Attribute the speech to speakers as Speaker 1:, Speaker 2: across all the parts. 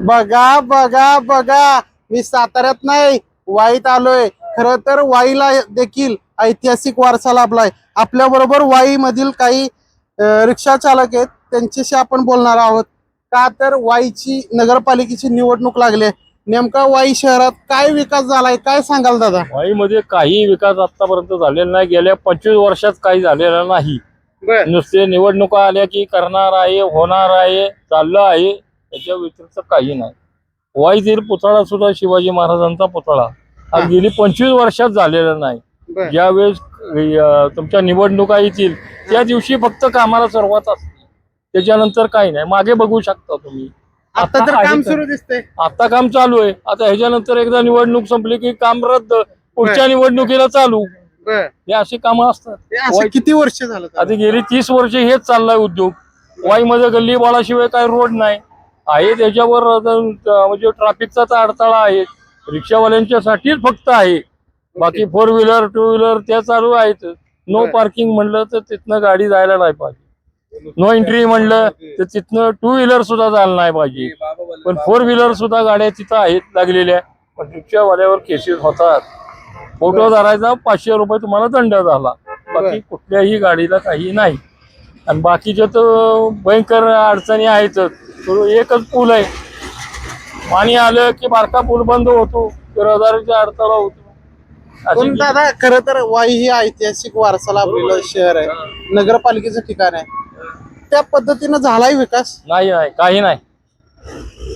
Speaker 1: बघा बघा बघा. मी साताऱ्यात नाही वाईत आलोय. खर तर वाईला देखील ऐतिहासिक वारसा लाभलाय. आपल्या बरोबर वाई मधील काही रिक्षा चालक आहेत त्यांच्याशी आपण बोलणार आहोत. का तर वाईची नगरपालिकेची निवडणूक लागली आहे. नेमका वाई शहरात काय विकास झालाय काय सांगाल दादा?
Speaker 2: वाईमध्ये काही विकास आतापर्यंत झालेला नाही. गेल्या पंचवीस वर्षात काही झालेला नाही. नुसते निवडणुका आल्या की करणार आहे होणार आहे चाललं आहे. त्याच्या व्यतिरिक्त काही नाही. वाईतील पुतळा सुद्धा शिवाजी महाराजांचा पुतळा.
Speaker 1: हा.
Speaker 2: गेली पंचवीस वर्षात झालेला नाही. ज्यावेळेस तुमच्या निवडणुका येतील त्या दिवशी फक्त कामाला सुरुवात असते. त्याच्यानंतर काही नाही. मागे बघू शकता तुम्ही.
Speaker 1: आता काम. सुरू दिसतंय.
Speaker 2: आता काम चालू आहे. आता ह्याच्यानंतर एकदा निवडणूक संपली की काम रद्द. पुढच्या निवडणुकीला चालू. हे अशी कामं असतात.
Speaker 1: किती वर्ष झालं?
Speaker 2: आता गेली तीस वर्ष हेच चाललाय उद्योग. वाईमध्ये गल्ली बाळाशिवाय काय रोड नाही. आहे त्याच्यावर म्हणजे ट्रॅफिकचा तर अडथळा आहे. रिक्षावाल्यांच्यासाठीच फक्त आहे. बाकी फोर व्हीलर टू व्हीलर त्या चालू आहेत. नो. पार्किंग म्हणलं तर तिथनं गाडी जायला नाही पाहिजे. नो एंट्री म्हणलं तर तिथनं टू व्हीलर सुद्धा जायला नाही पाहिजे. पण फोर व्हीलर सुद्धा गाड्या तिथं आहेत लागलेल्या. पण रिक्षावाल्यावर केसेस होतात. फोटो धरायचा पाचशे रुपये तुम्हाला दंड झाला. बाकी कुठल्याही गाडीला काही नाही. आणि बाकीच्या तर भयंकर अडचणी आहेतच तो एकच पूल आहे. पाणी आलं की बारका पूल बंद होतो. रहदारीचा अडथळा होतो.
Speaker 1: पण दादा खर तर वाई हे ऐतिहासिक वारसा लाभलेलं शहर आहे. नगरपालिकेचं ठिकाण आहे. त्या पद्धतीनं झालाय विकास?
Speaker 2: नाही नाही काही नाही.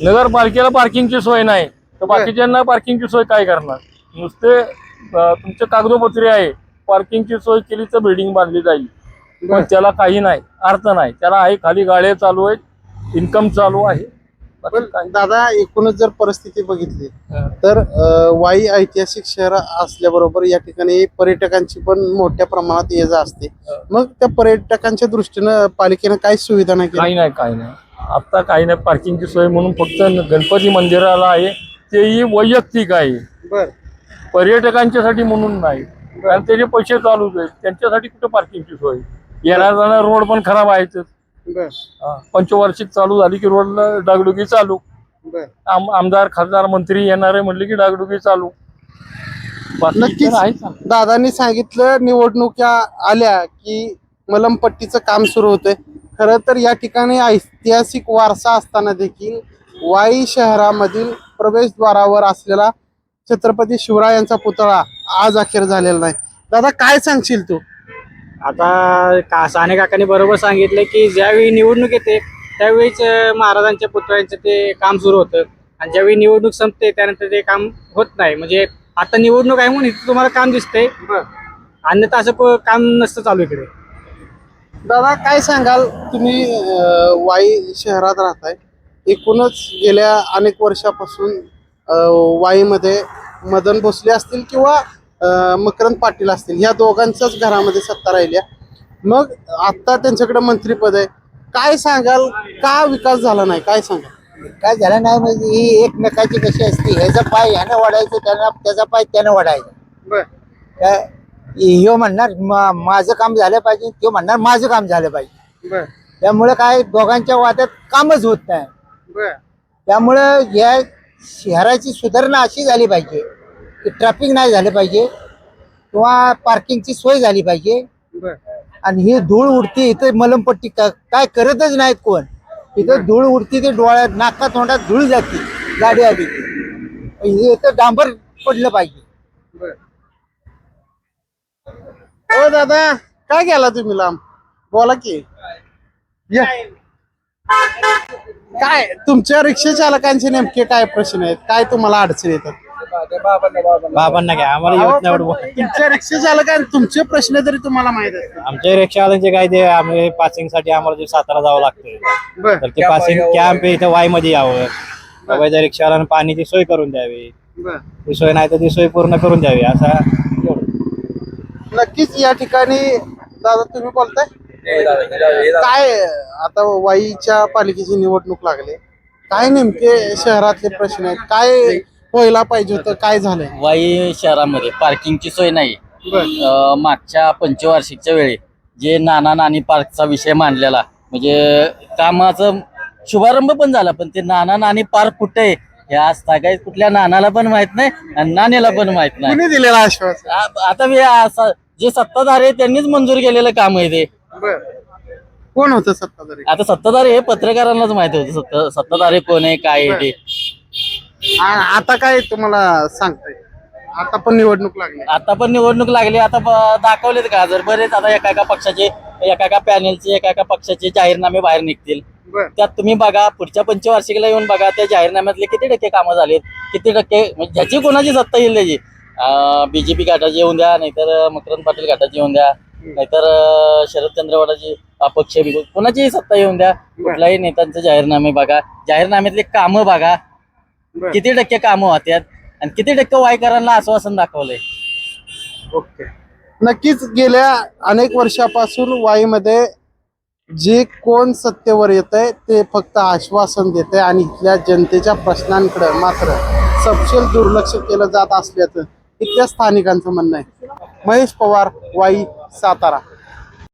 Speaker 2: नगरपालिकेला पार्किंगची सोय नाही. तर बाकीच्यांना पार्किंगची सोय काय करणार? नुसते तुमचे कागदोपत्री आहे. पार्किंगची सोय केली तर बिल्डिंग बांधली जाईल. पण त्याला काही नाही अर्थ नाही. त्याला आहे खाली गाड्या चालू आहेत. इन्कम चालू आहे.
Speaker 1: पण दादा एकूणच जर परिस्थिती बघितली. तर वाई ऐतिहासिक शहर असल्याबरोबर या ठिकाणी पर्यटकांची पण मोठ्या प्रमाणात ये जा असते. मग त्या पर्यटकांच्या दृष्टीनं पालिकेनं काही सुविधा नाही
Speaker 2: काही नाही काही नाही. आता काही नाही पार्किंगची सोय म्हणून फक्त गणपती मंदिराला आहे. तेही वैयक्तिक आहे.
Speaker 1: बर.
Speaker 2: पर्यटकांच्यासाठी म्हणून नाही. कारण त्याचे पैसे चालूच आहेत. त्यांच्यासाठी कुठं पार्किंगची सोय? येणार जाणार रोड पण खराब आहेच पंचवार्षिक चालू झाली की रोडला डागडुगी चालू. आम आमदार खासदार मंत्री येणारे म्हणले की डागडुगी चालू. बाकी
Speaker 1: नक्कीच.
Speaker 2: तर आहेच ना.
Speaker 1: दादांनी सांगितलं निवडणुका आल्या की मलमपट्टीचं काम सुरू होतंय. खरं तर या ठिकाणी ऐतिहासिक वारसा असताना देखील वाई शहरामधील प्रवेशद्वारावर असलेला छत्रपती शिवरायांचा पुतळा आज अखेर झालेला नाही. दादा काय सांगशील तू?
Speaker 3: आता का साने काकांनी बरोबर सांगितलं की ज्यावेळी निवडणूक येते त्यावेळीच महाराजांच्या पुतळ्यांचं ते काम सुरू होतं. आणि ज्यावेळी निवडणूक संपते त्यानंतर ते काम होत नाही. म्हणजे आता निवडणूक आहे म्हणून इथं तुम्हाला काम दिसतंय. अन्यथा असं काम नसतं चालू इकडे.
Speaker 1: दादा काय सांगाल? तुम्ही वाई शहरात राहताय. एकूणच गेल्या अनेक वर्षापासून वाईमध्ये मदन भोसले असतील किंवा मकरंद पाटील असतील. ह्या दोघांच्याच घरामध्ये सत्ता राहिल्या. मग आता त्यांच्याकडे मंत्रीपद आहे. काय सांगाल? का विकास झाला नाही? काय सांगाल?
Speaker 4: काय झालं नाही म्हणजे ही एकमेकाची कशी असते? ह्याचा पाय ह्यानं वाढायचं त्याला त्याचा पाय त्यानं वाढायचा. काय ह्यो म्हणणार "मा- माझं काम झालं पाहिजे तो म्हणणार माझं काम झालं पाहिजे. त्यामुळे काय दोघांच्या वादात कामच होत नाही. त्यामुळं या शहराची सुधारणा अशी झाली पाहिजे. ट्रॅफिक नाही झालं पाहिजे किंवा पार्किंगची सोय झाली पाहिजे. आणि ही धूळ उडती इथं मलमपट्टी का- काय करतच नाहीत कोण. इथं धूळ उडती ते डोळ्यात नाका तोंडात धूळ जाते गाडी आली. हे इथं डांबर पडलं पाहिजे.
Speaker 1: हो दादा काय गेला तुम्ही लांब? बोला की. काय तुमच्या रिक्षा चालकांचे नेमके काय प्रश्न आहेत? काय तुम्हाला अडचण येतात?
Speaker 3: बाबांना काय आम्हाला येत नाही एवढं.
Speaker 1: तुमच्या रिक्षा चालकां तुमचे प्रश्न तरी तुम्हाला माहीत आहेत
Speaker 3: आमच्या रिक्षावाल्यांचे काय ते आम्ही पासिंगसाठी आम्हाला जे सातारा जावं लागतं
Speaker 1: बर.
Speaker 3: तर ते पासिंग कॅम्प इथं वायमध्ये यावं. बाबा त्या रिक्षावाल्यानं पाण्याची सोय करून द्यावी.
Speaker 1: बर.
Speaker 3: ती सोय नाही तर ती सोय पूर्ण करून द्यावी असा.
Speaker 1: नक्कीच या ठिकाणी दादा तुम्ही बोलताय? काय आता वाईच्या पालिकेची निवडणूक लागली. काय नेमके शहरातले प्रश्न आहेत? काय व्हायला पाहिजे होतं काय झालंय?
Speaker 5: वाई शहरामध्ये पार्किंगची सोय नाही. अं, मागच्या पंचवार्षिकच्या वेळी जे नाना नानी पार्कचा विषय मांडलेला म्हणजे कामाचं शुभारंभ पण झाला पण ते नाना नानी पार कुठे ह्या सगळ्या कुठल्या नानाला पण माहीत नाही आणि नानीला पण माहीत नाही.
Speaker 1: कुणी दिलेला
Speaker 5: आ- आता असं- जे सत्ताधारी आहे त्यांनीच मंजूर केलेलं काम आहे ते.
Speaker 1: कोण होतं सत्ताधारी?
Speaker 5: आता सत्ताधारी हे पत्रकारांनाच माहिती होतं सत्ता सत्ताधारी कोण आहे काय आहे ते.
Speaker 1: आ- आता काय तुम्हाला सांगताय? आता पण निवडणूक लागली.
Speaker 5: आता पण निवडणूक लागली आता ब- दाखवलेत का? जर बरेच आता एका एका पक्षाचे एका एका पॅनेलचे एका एका पक्षाचे जाहीरनामे बाहेर निघतील.
Speaker 1: बर.
Speaker 5: त्यात तुम्ही बघा पुढच्या पंचवार्षिकला येऊन बघा त्या जाहीरनाम्यातले किती टक्के कामं झालेत किती टक्के म्हणजे ज्याची कोणाची सत्ता येईल त्याची. बीजेपी घाटाची येऊन द्या नाहीतर मकरंद पाटील घाटाची येऊन द्या नाहीतर अं, शरदचंद्र गटाची अपक्ष कोणाचीही सत्ता येऊन द्या. कुठल्याही नेत्यांचे जाहीरनामे बघा. जाहीरनाम्यातले कामं बघा. किती टक्के कामं होत्यात? आणि किती टक्के वायकरांना आश्वासन दाखवलंय?
Speaker 1: ओके. नक्कीच गेल्या अनेक वर्षापासून वाईमध्ये जे कोण सत्तेवर येत आहे ते फक्त आश्वासन देत आहे आणि इथल्या जनतेच्या प्रश्नांकडे मात्र सपशेल दुर्लक्ष केलं जात असल्याचं इथल्या स्थानिकांचं म्हणणं आहे. महेश पवार वाई सातारा.